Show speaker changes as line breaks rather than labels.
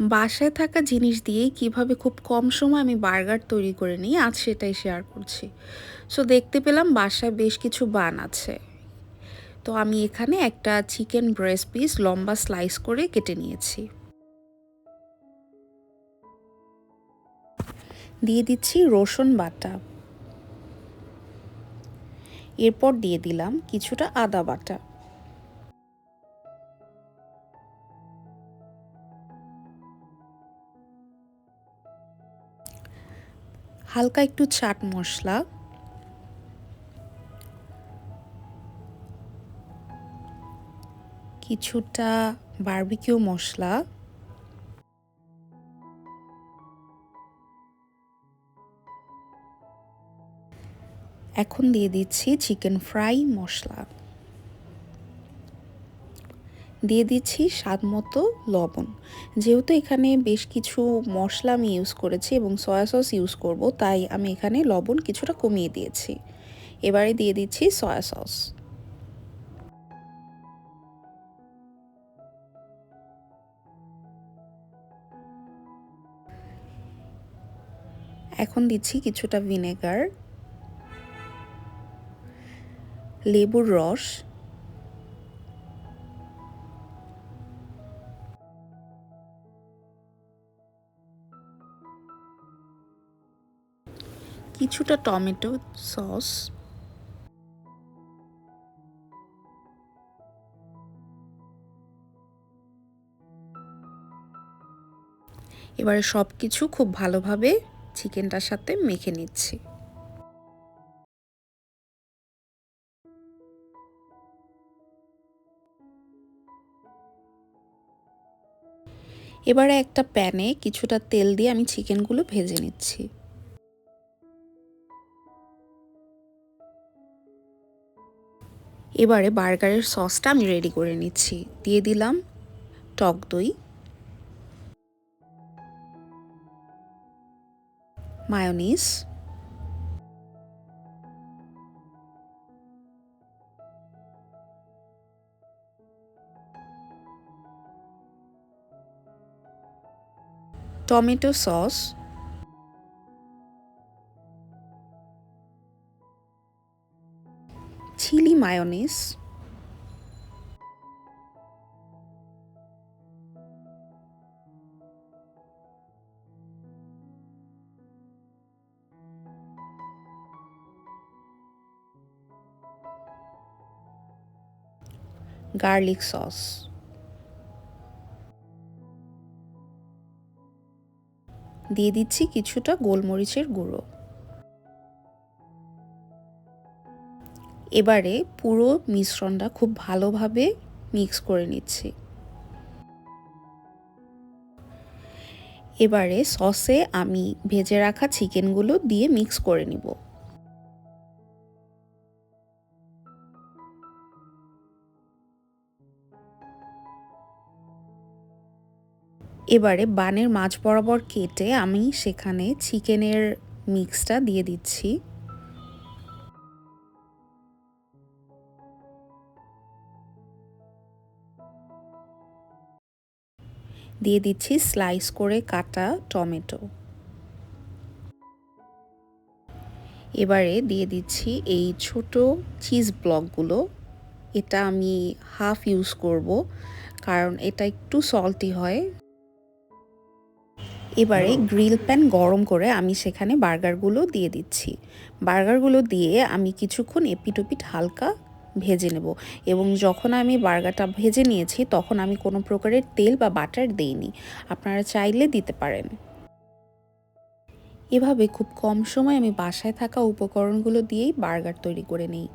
বাসায় থাকা জিনিস দিয়েই কীভাবে খুব কম সময় আমি বার্গার তৈরি করে নিই, আজ সেটাই শেয়ার করছি। সো দেখতে পেলাম বাসায় বেশ কিছু বান আছে। তো আমি এখানে একটা চিকেন ব্রেস্ট পিস লম্বা স্লাইস করে কেটে নিয়েছি। দিয়ে দিচ্ছি রসুন বাটা। এরপর দিয়ে দিলাম কিছুটা আদা বাটা। হালকা একটু চাট মশলা। কিছুটা বার্বিকিউ মশলা। এখন দিয়ে দিচ্ছি চিকেন ফ্রাই মশলা। দিয়ে দিচ্ছি স্বাদ মতো লবণ। যেহেতু এখানে বেশ কিছু মশলা আমি ইউজ করেছি এবং সয়া সস ইউজ করব, তাই আমি এখানে লবণ কিছুটা কমিয়ে দিয়েছি। এবারে দিয়ে দিচ্ছি সয়া সস এখন দিচ্ছি কিছুটা ভিনেগার লেবুর রস কিছুটা টমেটো সস। এবারে সব কিছু খুব ভালোভাবে চিকেনটার সাথে মেখে নিচ্ছি। এবারে একটা প্যানে কিছুটা তেল দিয়ে আমি চিকেনগুলো ভেজে নিচ্ছি। এবারে বার্গারের সসটা আমি রেডি করে নিচ্ছি। দিয়ে দিলাম টক দই। Mayonnaise tomato sauce mayonnaise garlic sauce দিয়ে দিচ্ছি কিছুটা গোলমরিচের গুঁড়ো। এবারে পুরো মিশ্রণটা খুব ভালোভাবে মিক্স করে নিচ্ছি। এবারে সসে আমি ভেজে রাখা চিকেনগুলো দিয়ে মিক্স করে নিব। এবারে বানের মাছ বরাবর কেটে আমি সেখানে চিকেনের মিক্সটা দিয়ে দিচ্ছি। দিয়ে দিচ্ছি স্লাইস করে কাটা টমেটো। এবারে দিয়ে দিচ্ছি এই ছোট চিজ ব্লকগুলো। এটা আমি হাফ ইউজ করব, কারণ এটা একটু সল্টি হয়। এবারে গ্রিল প্যান গরম করে আমি সেখানে বার্গারগুলো দিয়ে দিচ্ছি। বার্গারগুলো দিয়ে আমি কিছুক্ষণ এপিটোপিট হালকা ভেজে নেব। এবং যখন আমি বার্গারটা ভেজে নিয়েছি, তখন আমি কোনো প্রকারের তেল বা বাটার দেইনি। আপনারা চাইলে দিতে পারেন। এভাবে খুব কম সময় আমি বাসায় থাকা উপকরণগুলো দিয়েই বার্গার তৈরি করে নিই।